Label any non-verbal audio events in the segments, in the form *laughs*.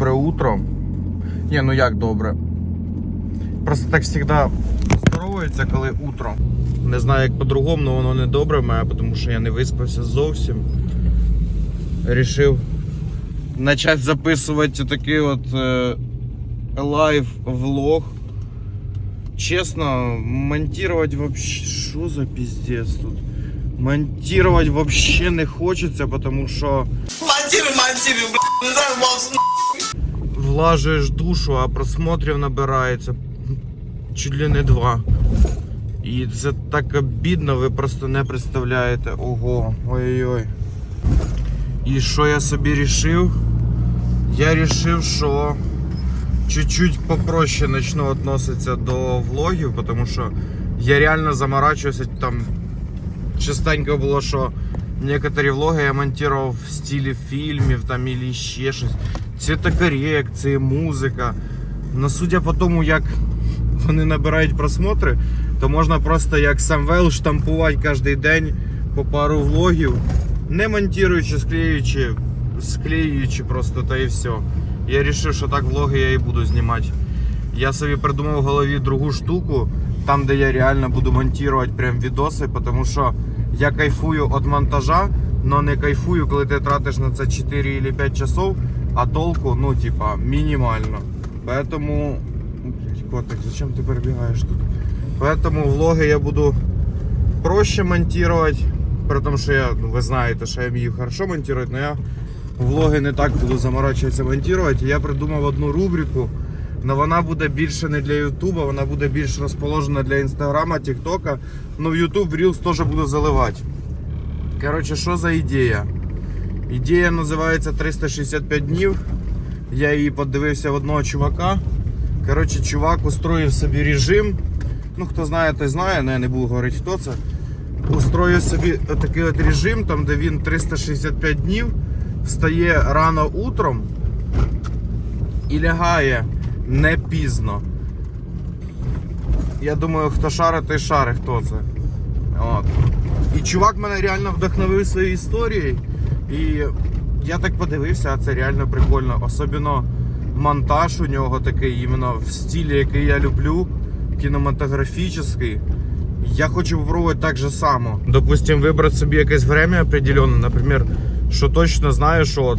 Добре утро. Ні, ну як добре. Просто так завжди здоровується, коли утро. Не знаю, як по-другому, але воно не добре мене, тому що я не виспався зовсім. Рішив почати записувати такий от е, лайв-влог. Чесно, монтувати вообще. Що за піздець тут? Монтувати вообще не хочеться, тому що. Монтируй, монтируй, блядь, не дай бог, влажуєш душу, а просмотрів набирається чуть ли не два. І це так обідно, ви просто не представляєте. Ого, ой-ой-ой. І що я собі рішив? Я рішив, що чуть-чуть попроще почну відноситися до влогів, тому що я реально заморачуюся там. Частенько було, що некоторі влоги я монтував в стилі фільмів там і ще щось. Цвітокорекції, музика. Но судя по тому, як вони набирають просмотри, то можна просто як Самвел штампувати кожен день по пару влогів, не монтуючи, склеюючи, склеюючи просто та і все. Я вирішив, що так влоги я і буду знімати. Я собі придумав в голові другу штуку, там де я реально буду монтувати прям відоси, тому що я кайфую від монтажа, але не кайфую, коли ти тратиш на це 4 или 5 часов, а толку, ну, типа, мінімально. Поэтому. Блядь, Котик, зачем ти перебігаєш тут? Поэтому влоги я буду проще монтувати, при тому, що я, ну, ви знаєте, що я вмію хорошо монтувати, але я влоги не так буду заморачуватися монтувати. Я придумав одну рубрику, але вона буде більше не для Ютуба, вона буде більш розположена для Інстаграма, Тіктока. Ну в Ютуб в Reels теж буду заливати. Коротше, що за ідея? Ідея називається 365 днів. Я її подивився в одного чувака. Коротше, чувак устроїв собі режим. Ну, хто знає, той знає, але я не буду говорити, хто це. Устроїв собі такий от режим, там, де він 365 днів встає рано утром і лягає не пізно. Я думаю, хто шарить, той шарить, хто це. От. І чувак мене реально вдохновив своєю історією. І я так подивився, а це реально прикольно. Особливо монтаж у нього такий, іменно в стилі, який я люблю, кінематографічний. Я хочу попробувати так же само. Допустим, вибрати собі якесь время определенне, наприклад, що точно знаю, що от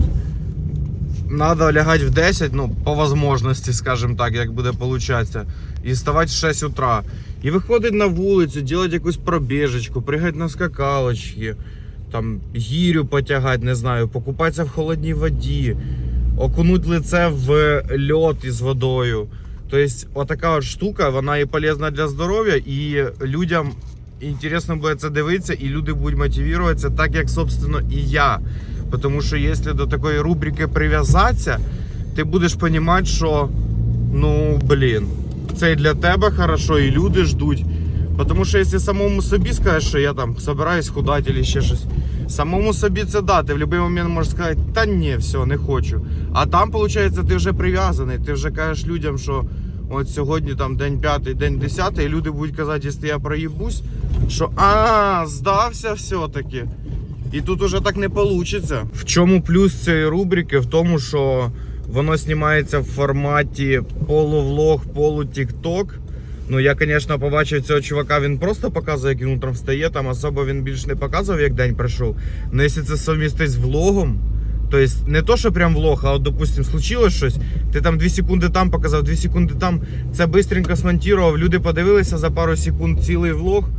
надо лягати в 10, ну, по возможности, скажем так, як буде получатися. І вставати в 6 утра. І виходити на вулицю, робити якусь пробіжечку, пригати на скакалочки, там гірю потягати, не знаю, покупатися в холодній воді, окунуть лице в льод із водою. Тобто, отака от штука, вона і полезна для здоров'я, і людям інтересно буде це дивитися, і люди будуть мотивуватися, так як, собственно, і я. Тому що якщо до такої рубрики прив'язатися, ти будеш розуміти, що ну блін, це і для тебе хорошо, і люди ждуть. Тому що якщо самому собі скажеш, що я там собираюсь худати або ще щось, самому собі це да, ти в будь-який момент можеш сказати, та ні, все, не хочу. А там, виходить, ти вже прив'язаний, ти вже кажеш людям, що от сьогодні там день п'ятий, день десятий, і люди будуть казати, якщо я проїбусь, що а, здався все-таки. І тут уже так не вийде. В чому плюс цієї рубрики? В тому, що воно знімається в форматі полувлог, полутікток. Ну, я, звісно, побачив цього чувака, він просто показує, як він утром встає, там особо він більш не показував, як день пройшов. Ну, якщо це совмістить з влогом, то есть не то, що прям влог, а от, допустим, случилось щось, ти там 2 секунди там показав, 2 секунди там, це бистренько смонтував, люди подивилися за пару секунд цілий влог,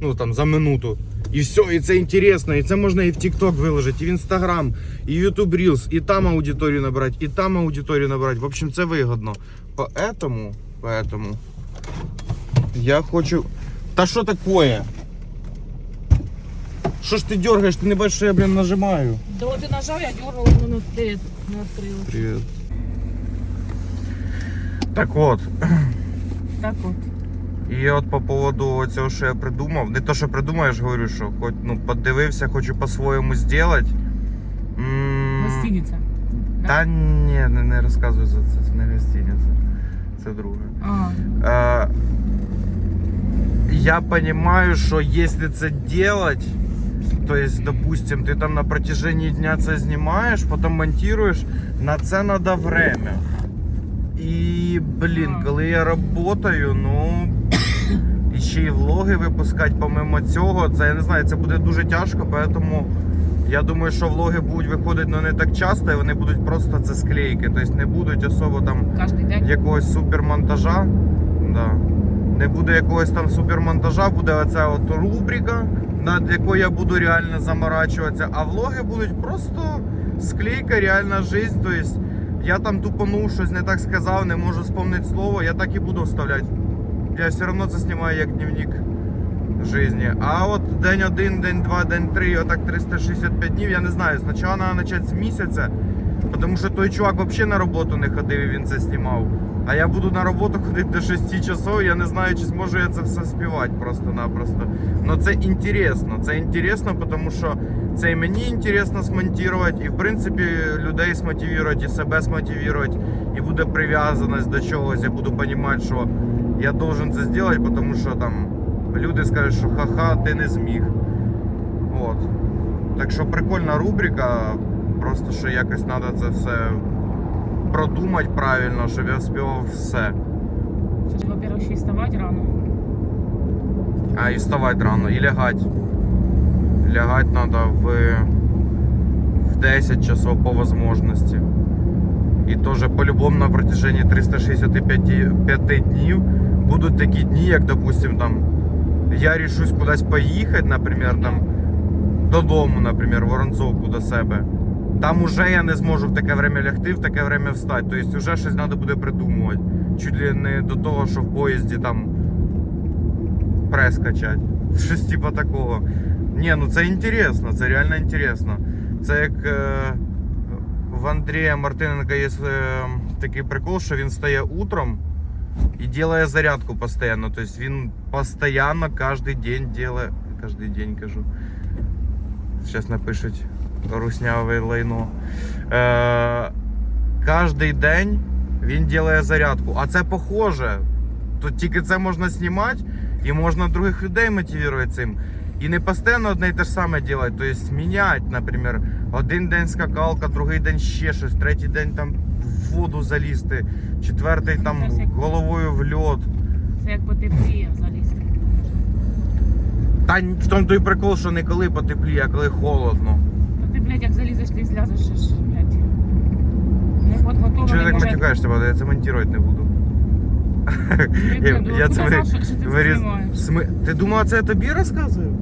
ну там за минуту. І все, і це інтересно, і це можна і в TikTok виложити, і в Instagram, і в YouTube Reels, і там аудиторію набрати, і там аудиторію набрати. В общем, це вигодно. Поэтому, поэтому я хочу. Та що таке? Що ж ти дергаєш? Ти не бачиш, що я, блін, нажимаю. Да вот ты нажал, я дергала, но ну, ты не открылась. Привет. Так от. Так вот. І от по поводу цього, що я придумав, не то, що придумав, я ж говорю, що хоч ну, подивився, хочу по-своєму зробити. М, Гостиница. Та ні, не, не розказуй за це, це не гостиниця. Це друге. А, Е, я понимаю, что если це делать, то есть, допустим, ты там на протяжении дня це знімаєш, потом монтируешь, на це надо время. І, блін, А. коли я работаю, ну. І ще й влоги випускати помимо цього, це я не знаю, це буде дуже тяжко, поэтому я думаю, що влоги будуть виходити ну, не так часто, і вони будуть просто це склейки. Тобто не будуть особо там день. якогось супермонтажа. Да. Не буде якогось там супермонтажа, буде оця от рубрика, над якою я буду реально заморачуватися. А влоги будуть просто склейка, реальна жизнь. Тобто я там тупанув, щось не так сказав, не можу вспомнити слово, я так і буду вставляти. Я все одно це знімаю як дневник житті. А от день один, день два, день три, отак 365 днів, я не знаю. Спочатку треба почати з місяця, тому що той чувак взагалі на роботу не ходив і він це знімав. А я буду на роботу ходити до 6 часов, я не знаю, чи зможу я це все співати просто-напросто. Но це інтересно. Це інтересно, тому що це і мені інтересно смонтувати, і в принципі людей смотивувати, і себе смотивувати, і буде прив'язаність до чогось. Я буду розуміти, що я должен це зробити, тому що там люди скажуть, що ха-ха, ти не зміг. От. Так що прикольна рубрика, просто що якось треба це все продумати правильно, щоб я співав все. Во-первых, ще й вставати рано. А і вставати рано, і лягати. Лягати треба в, в 10 часов по возможности. І теж по-любому на протяжении 365 днів будуть такі дні, як, допустим, там я рішусь кудись поїхати, наприклад, там додому, наприклад, в Воронцовку до себе. Там уже я не зможу в таке время лягти, в таке время встати. Тобто вже щось треба буде придумувати. Чуть ли не до того, що в поїзді там прес качать. *laughs* Щось типа такого. Ні, ну це інтересно, це реально інтересно. Це як е, в Андрія Мартиненка є е, такий прикол, що він стає утром і делая зарядку постійно. есть він постоянно кожен день делает... Каждый день кажу. Сейчас напишуть русняве лайно. Е, кожний день він робить зарядку. А це похоже. Тут тільки це можна знімати і можна других людей мотивувати цим. І не постійно одне і те ж саме робити. Тобто міняти, наприклад, один день скакалка, другий день ще щось, третій день там в воду залізти, четвертий там як- головою в льот. Це як потепліє залізти. Та в тому той прикол, що не коли потепліє, а коли холодно. Та ти, блядь, як залізеш, ти злязеш, блядь. Не Чого ти так матюкаєшся, я це монтувати не буду. Я- я це виріз- Сми- Ти думала, це я тобі розказую?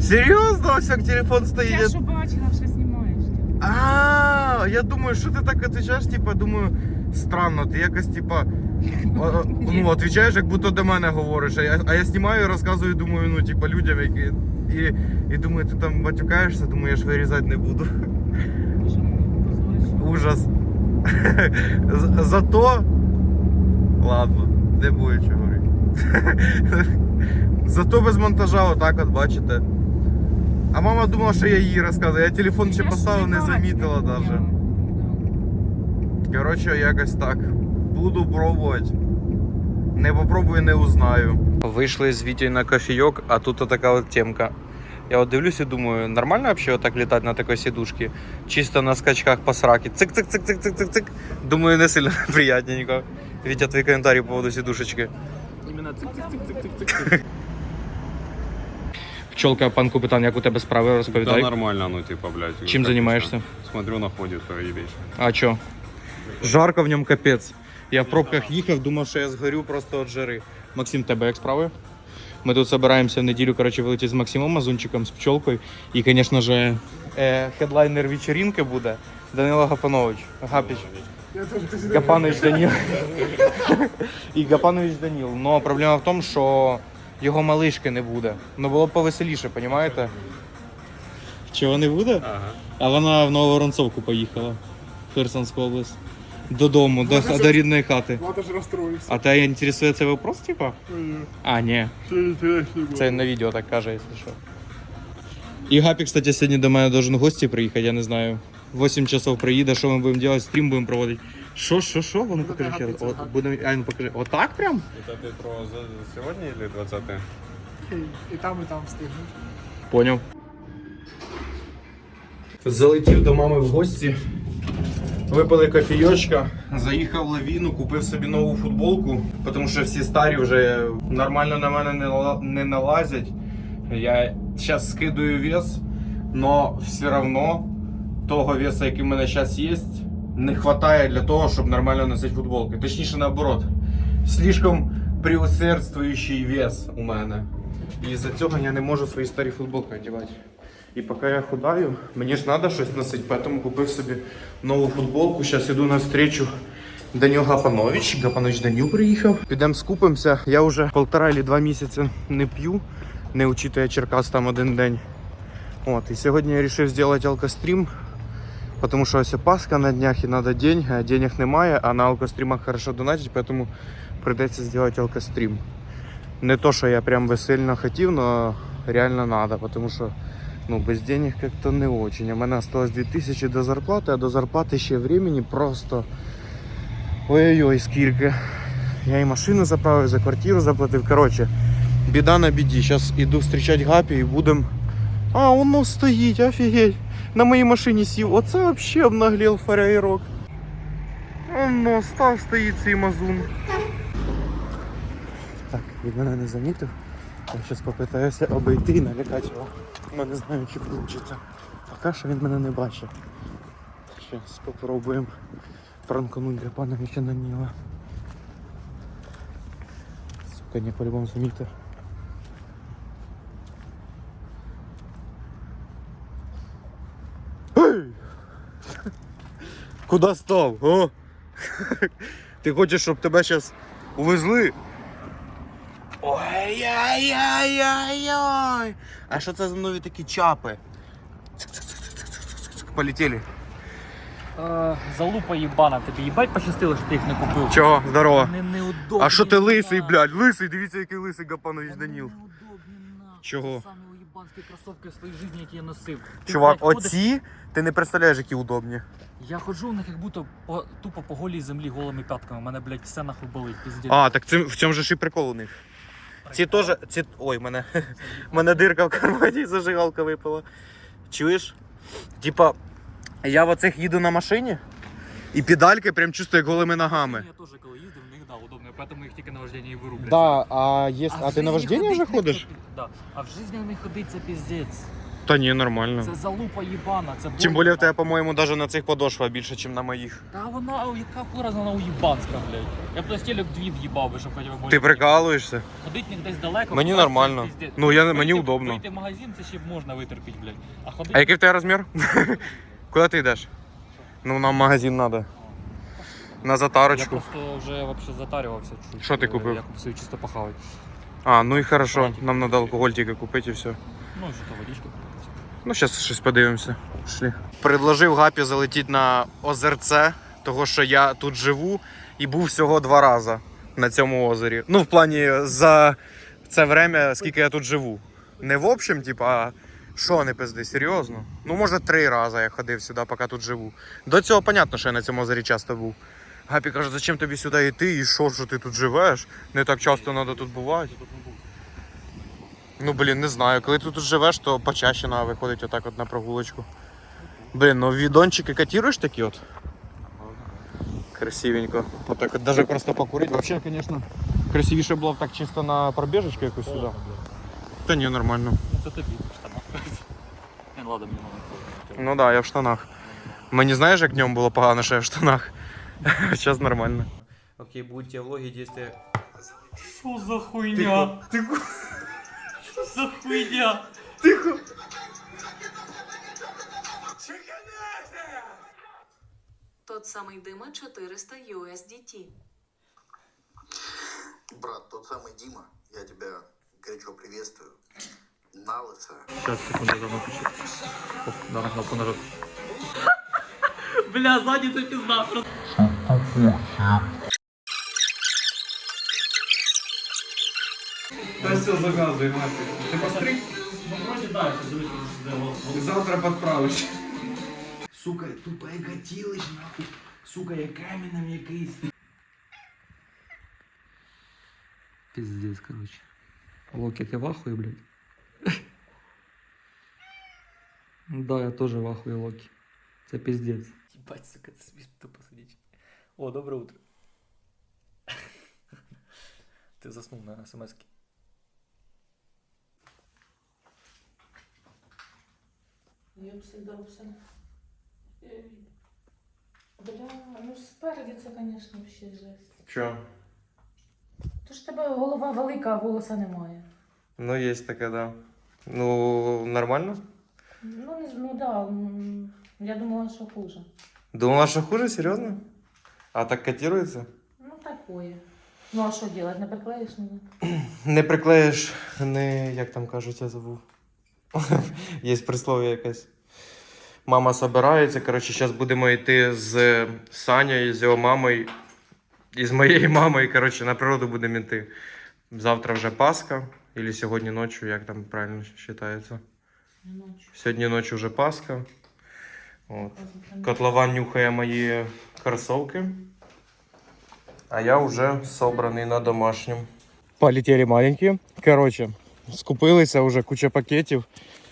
Серйозно? Ось як телефон стоїть. Я що бачила, що знімаєш. А, я думаю, що ти так відповідаєш, типа, думаю, странно, ти якось, типа, *laughs* ну, відповідаєш, як будто до мене говориш, а я, а я знімаю і розказую, думаю, ну, типа, людям, які. І, і думаю, ти там матюкаєшся, думаю, я ж вирізати не буду. Ужас. *laughs* Зато. Ладно, не буде чого говорити. *laughs* Зато без монтажа, отак от бачите. А мама думала, що я їй розказую. Я телефон ще поставив, не замітила навіть. Коротше, якось так. Буду пробувати. Не попробую, не узнаю. Вийшли з Вітєю на кофійок, а тут така от темка. Я от дивлюсь і думаю, нормально вообще отак літати на такій сідушці? Чисто на скачках по сраки. Цик-цик-цик-цик-цик-цик. Думаю, не сильно *laughs* приятненько. Вітя, твої коментарі по поводу сідушечки. Іменно цик-цик-цик-цик-цик-цик. *laughs* Пчолка, панку питання, як у тебе справи, Да нормально, ну типа, блядь. Чим займаєшся? Смотрю, находит, поебись. А чо? Жарко в ньому капець. Я в пробках їхав, думав, що я згорю просто від жари. Максим, тебе як справи? Ми тут збираємося в неділю, коротше, вилетіти з Максимом Мазунчиком, з пчолкою. І, звісно ж, е, хедлайнер вечеринки буде Данило Гапанович. Гапіч. Гапанович Даніл. *laughs* І Гапанович Даніл. Но проблема в тому, що його малишки не буде. Ну було б повеселіше, розумієте? Чого не буде? Ага. А вона в Нововоронцовку поїхала. в Херсонську область. Додому, до, до рідної хати. Влада ж розстроївся. А тебе інтересує цей вопрос, типа? Ні, А, ні. Це на відео так каже, якщо що. І Гапі, кстати, сьогодні до мене должен гості приїхати, я не знаю. 8 часов приїде, що ми будемо робити, стрім будемо проводити. Що, що, що? Ну покажи ще раз. От, будемо, а ну покажи. Отак прям? Это ты про за- сегодня или 20 І там, і там встигнуть. Поняв. Залетів до мами в гості. Випили кофійочка, заїхав в лавіну, купив собі нову футболку, тому що всі старі вже нормально на мене не, ла- не налазять. Я зараз скидую вес, але все одно того веса, який в мене зараз є, не вистачає для того, щоб нормально носити футболки. Точніше наоборот. Слишком преусердствуючий вес у мене. І з-за цього я не можу свої старі футболки одягати. І поки я худаю, мені ж треба щось носити, тому купив собі нову футболку. Зараз іду на встречу Даню Гапанович. Гапанович Даню приїхав. Підемо скупимося. Я вже полтора чи два місяці не п'ю, не учитує Черкас там один день. От, і сьогодні я вирішив зробити алкострім, тому що ось Пасха на днях і треба день, а денег немає, а на алкострімах хорошо донатить, тому прийдеться зробити алкострім. Не то, що я прям би сильно хотів, але реально треба, тому що ну, без денег как-то не очень. У мене осталось 2000 до зарплати, а до зарплати ще времени просто ой-ой-ой, скільки. Я і машину заправив, за квартиру заплатив. Коротше, біда на біді. Зараз іду зустрічати Гапі і будемо. А, воно стоїть, офігеть. На моїй машині сів. Оце взагалі обнаглів фаряїрок. Воно став стоїть цей мазун. Так, він мене не замітив. Я зараз попитаюся обійти і налякати його. Ну не знаю, чи вийде. Поки що він мене не бачить. Зараз спробуємо пранкануть для пановича на Ніла. Сука, не по-любому замітив. Куда став? О? Ти хочеш, щоб тебе зараз увезли? Ой-ой-ой-ой-ой. А що це за нові такі чапи? Полетіли. Е, залупа їбана, тобі їбать пощастило, що ти їх не купив. Чого? Здорово. Вони неудобні. А що ти лисий, блядь? Лисий, дивіться, який лисий Гапанович Даніл. Чого? Це кросовки в своїй житті, які я носив. Ти, Чувак, блядь, ходиш- оці ти не представляєш, які удобні. Я ходжу в них як будто по, тупо по голій землі голими пятками. У мене, блядь, все нахуй болить. пиздець. А, так це, в цьому же ж і прикол у них. Ці теж. Ці... Ой, мене, *laughs* мене дирка в кармані зажигалка випала. Чуєш? Типа, я в оцих їду на машині і педальки прям чувствую як голими ногами. Я теж коли їздив, них да, удобно, поэтому їх тільки на вожденні і беру, блядь. Да, а, в а ти на жизни вождення вже ходить не ходиш? це Да. А в житті не ходить це піздець. Та ні, нормально. Це залупа їбана, це Тим більше в тебе, по-моєму, навіть на цих подошва більше, ніж на моїх. Та вона, о, яка хура вона уїбанська, блядь. Я б то стілек дві в'їбав би, щоб хоча б Ти прикалуєшся? Ходить них десь далеко. Мені нормально. пиздець. Ну, я- Вийти- мені удобно. Вийти в магазин, це ще можна витерпіти, блядь. А ходить... А який в тебе розмір? *laughs* Куди ти йдеш? Ну, нам в магазин треба. На Я затарочку. просто вже вообще затарювався. чуть. Що ти купив? Я купив собі чисто похавати. А, ну і хорошо. Нам треба алкоголь тільки купити і все. Ну, що то водичку. Ну, зараз щось подивимося. Пішли. Предложив Гапі залетіти на озерце, того що я тут живу і був всього два рази на цьому озері. Ну, в плані за це время, скільки я тут живу. Не в общем, типа, а що не пизди, серйозно? Ну, може, три рази я ходив сюди, поки тут живу. До цього, понятно, що я на цьому озері часто був. Гапі каже, зачем тобі сюди йти і що, що ти тут живеш? Не так часто треба тут бувати. Ну, блін, не знаю. Коли ти тут живеш, то почаще треба виходити отак от на прогулочку. Блін, ну відончики котируєш такі от? Красивенько. Отак от даже просто покурити. Вообще, звісно, красивіше було б так чисто на пробіжечку якусь сюди. Та ні, нормально. Ну, це тобі в штанах. Ну так, да, я в штанах. Мені знаєш, як днем було погано, що я в штанах. *laughs* Зараз нормально. Окей, будуть ті влоги, дійсно. Що за хуйня? Тихо. Що за хуйня? Тихо. Тот самый Дыма 400 USDT. Брат, тот самый Дима, я тебя горячо приветствую. На лысо. Сейчас, секунду, давно включу. Оп, да, на кнопку нажал. Бля, задница пизда. просто. Та все, заказуй, Настя. Ти постриг? Ну, вроде да, это зависит, да, вот, вот. Завтра подправиш. Сука, тупо катилиш, нахуй. Сука, я каменем якийсь. Пиздец, короче. Локи, ти в ахуї, блядь? *laughs* Да, я тоже в ахуї, Локи. Це пиздец. Ебать, сука, це смішно тупо сидіть. О, доброе утро. *laughs* Ти заснув на смс-ки. Йопсидовся. Бля, ну спереді це, звісно, ще жесть. Що? То ж тебе голова велика, а волоса немає. Ну, є таке, да. Ну, нормально? Ну, не з- ну да, м, я думала, що хуже. Думала, що хуже, серйозно? А так котирується? Ну, такое. Ну, а що робити, не приклеїш ні? *clears throat* Не приклеїш, не, як там кажуть, я забув. *laughs* Є прислов'я якесь. Мама збирається. Коротше, зараз будемо йти з Санєю, з його мамою і з моєю мамою. Коротше, на природу будемо йти. Завтра вже Пасха, або сьогодні ночі, як там правильно вважається. Сьогодні ночі вже Пасха. От. Котлован нюхає мої кросовки. А я вже собраний на домашньому. Полетели маленькі. Коротше, скупилися вже куча пакетів.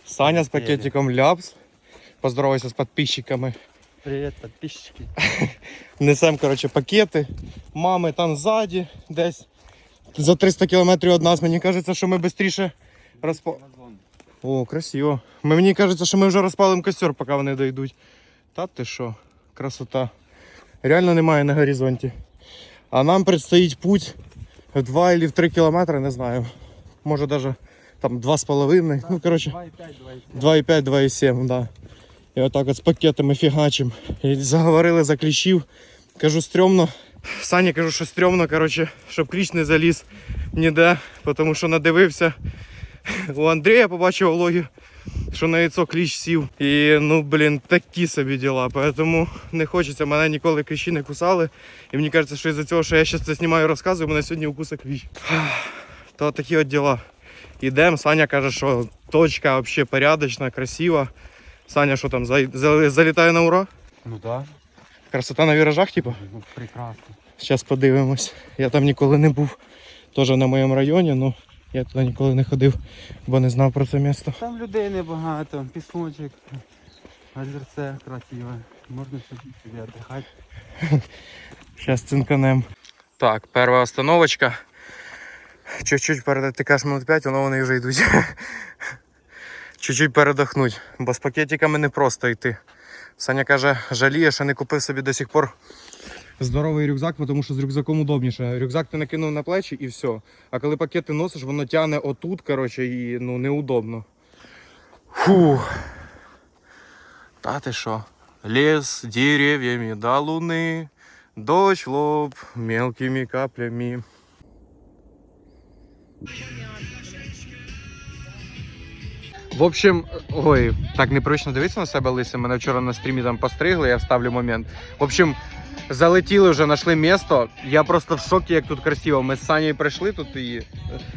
Саня з пакетиком ляпс. Поздоровайся з підписчиками. Привіт, підписчики. *laughs* Несемо, коротше, пакети. Мами там ззаді, десь за 300 кілометрів від нас. Мені кажеться, що ми швидше розпа... О, красиво. Мені кажеться, що ми вже розпалимо костер, поки вони дійдуть. Та ти що, красота. Реально немає на горизонті. А нам предстоїть путь в 2 или в 3 кілометри, не знаю. Може навіть там 2,5. Ну, коротше, 2,5, 2,7, да. І отак от з пакетами фігачим. І заговорили за кліщів. Кажу, стрьомно. Сані кажу, що стрьомно, коротше, щоб кліщ не заліз ніде, тому що надивився. *laughs* У Андрія побачив влоги, що на яйцо кліщ сів. І ну, блін, такі собі діла. Тому не хочеться, мене ніколи кліщі не кусали. І мені кажеться, що із-за цього, що я зараз це знімаю розказую, мене сьогодні укуса кліщ. *sighs* То такі от діла. Ідемо, Саня каже, що точка взагалі порядочна, красива. Саня, що там, за- за- залітає на ура? Ну да, Красота на віражах, типу? ну прекрасно. Зараз подивимось. Я там ніколи не був. Теж на моєму районі, але я туди ніколи не ходив, бо не знав про це місто. Там людей небагато, пісочок, озерце красиве. Можна собі віддихати. Зараз цинканем. Так, перша остановочка. Чуть-чуть перед ти кажеш минут 5, воно вони вже йдуть. Чуть-чуть передохнуть, бо з пакетиками не просто йти. Саня каже, жаліє, що не купив собі до сих пор здоровий рюкзак, тому що з рюкзаком удобніше. Рюкзак ти накинув на плечі і все. А коли пакети носиш, воно тягне отут, коротше, і ну, неудобно. Фух. Та ти що? Лес деревьями до луны, дождь в лоб мелкими каплями. В общем, ой, так непривично дивитися на себе лисим. Мене вчора на стрімі там постригли, я вставлю момент. В общем, залетіли вже, знайшли місто. Я просто в шокі, як тут красиво. Ми з Санєю прийшли тут і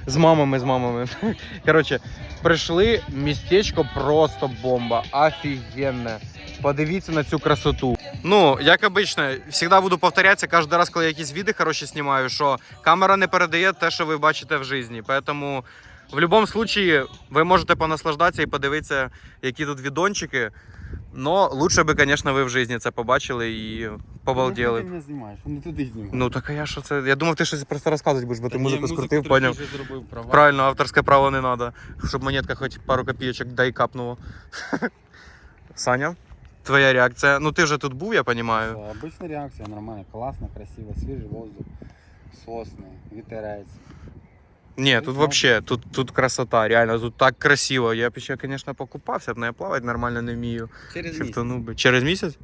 з мамами, з мамами. *laughs* Коротше, прийшли, містечко просто бомба. Офігенне. Подивіться на цю красоту. Ну, як обично, завжди буду повторятися кожен раз, коли я якісь відео хороші знімаю, що камера не передає те, що ви бачите в житті. Поэтому в будь-якому випадку ви можете понаслаждатися і подивитися, які тут відончики. Но лучше би, звісно, ви в житті це побачили і побалділи. Ти мене знімаєш, не туди знімаєш. Ну так а я що це? Я думав, ти щось просто розказувати будеш, бо ти музику скрутив, поняв. Правильно, авторське право не треба. Щоб монетка хоч пару копійочок дай капнула. *laughs* Саня, твоя реакція. Ну ти вже тут був, я розумію. Обычная реакция, нормально, классно, красиво, свежий воздух, сосны, вітерець. Ні, тут вообще, тут, тут красота, реально, тут так красиво. Я б ще, звісно, покупався б, але я плавати нормально не вмію. Через би. Через місяць?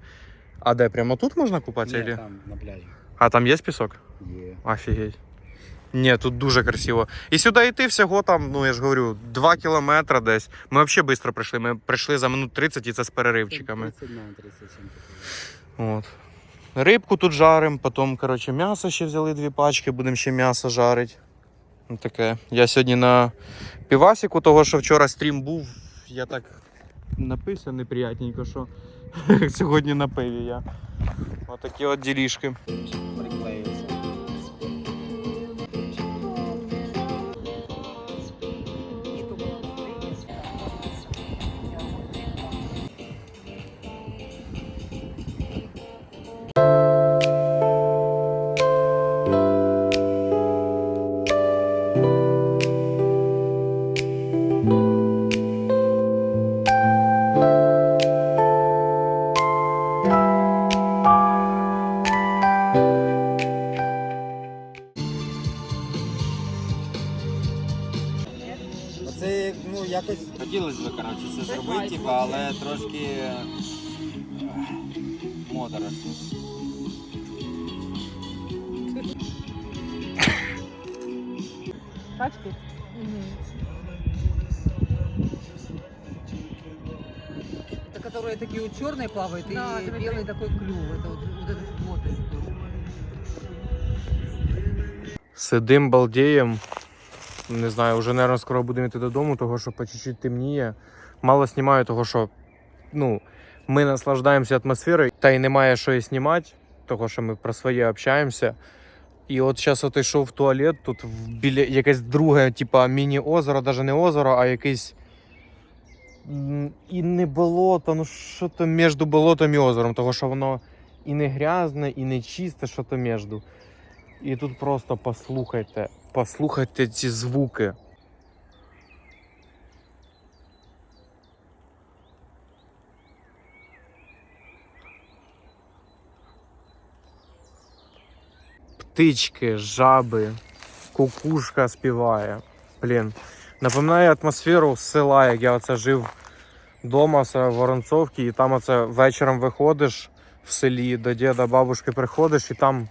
А де, прямо тут можна купатися? Ні, Ілі? там, на пляжі. А там є пісок? Є. Офігеть. Ні, тут дуже красиво. І сюди йти всього там, ну я ж говорю, 2 кілометри десь. Ми взагалі швидко прийшли. Ми прийшли за минут 30 і це з переривчиками. 30 на 37 такого. От. Рибку тут жаримо, потім, коротше, м'ясо ще взяли дві пачки, будемо ще м'ясо жарити. Ну, таке. Я сьогодні на півасіку, того, що вчора стрім був, я так напився неприятненько, що *laughs* сьогодні на пиві я. Отакі от ділішки. Це ну якось хотілося б, коротше, це зробити, типа, але трошки ех, моторошно. Качки? Это которые такие вот черные плавают Да, и давай, белый такой клюв. Это вот, вот этот мотор тоже. Сидим балдієм. не знаю, вже, мабуть, скоро будемо йти додому, того що по чуть-чуть темніє. Мало знімаю, того що ну, ми наслаждаємося атмосферою, та й немає що і знімати, того що ми про своє общаємося. І от зараз от йшов в туалет, тут біля якесь друге, типа міні-озеро, навіть не озеро, а якесь. І не болото, ну що то між болотом і озером, того що воно і не грязне, і не чисте, що то між. І тут просто послухайте, послухайте ці звуки. Птички, жаби, кукушка співає. Блін. Напоминає атмосферу села, як я оце жив вдома в Воронцовці, і там оце вечором виходиш в селі до діда, бабушки приходиш, і там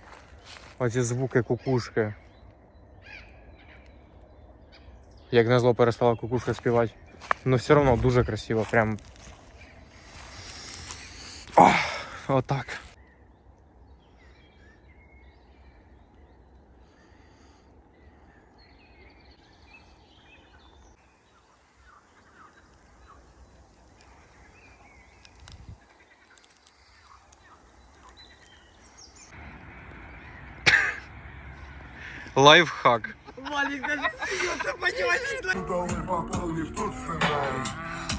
Оці звуки кукушки. Як на зло перестала кукушка співати. Ну все одно дуже красиво, прям. Ох, отак. Лайфхак.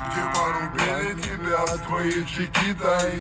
Где порубили тебя твои чеки, да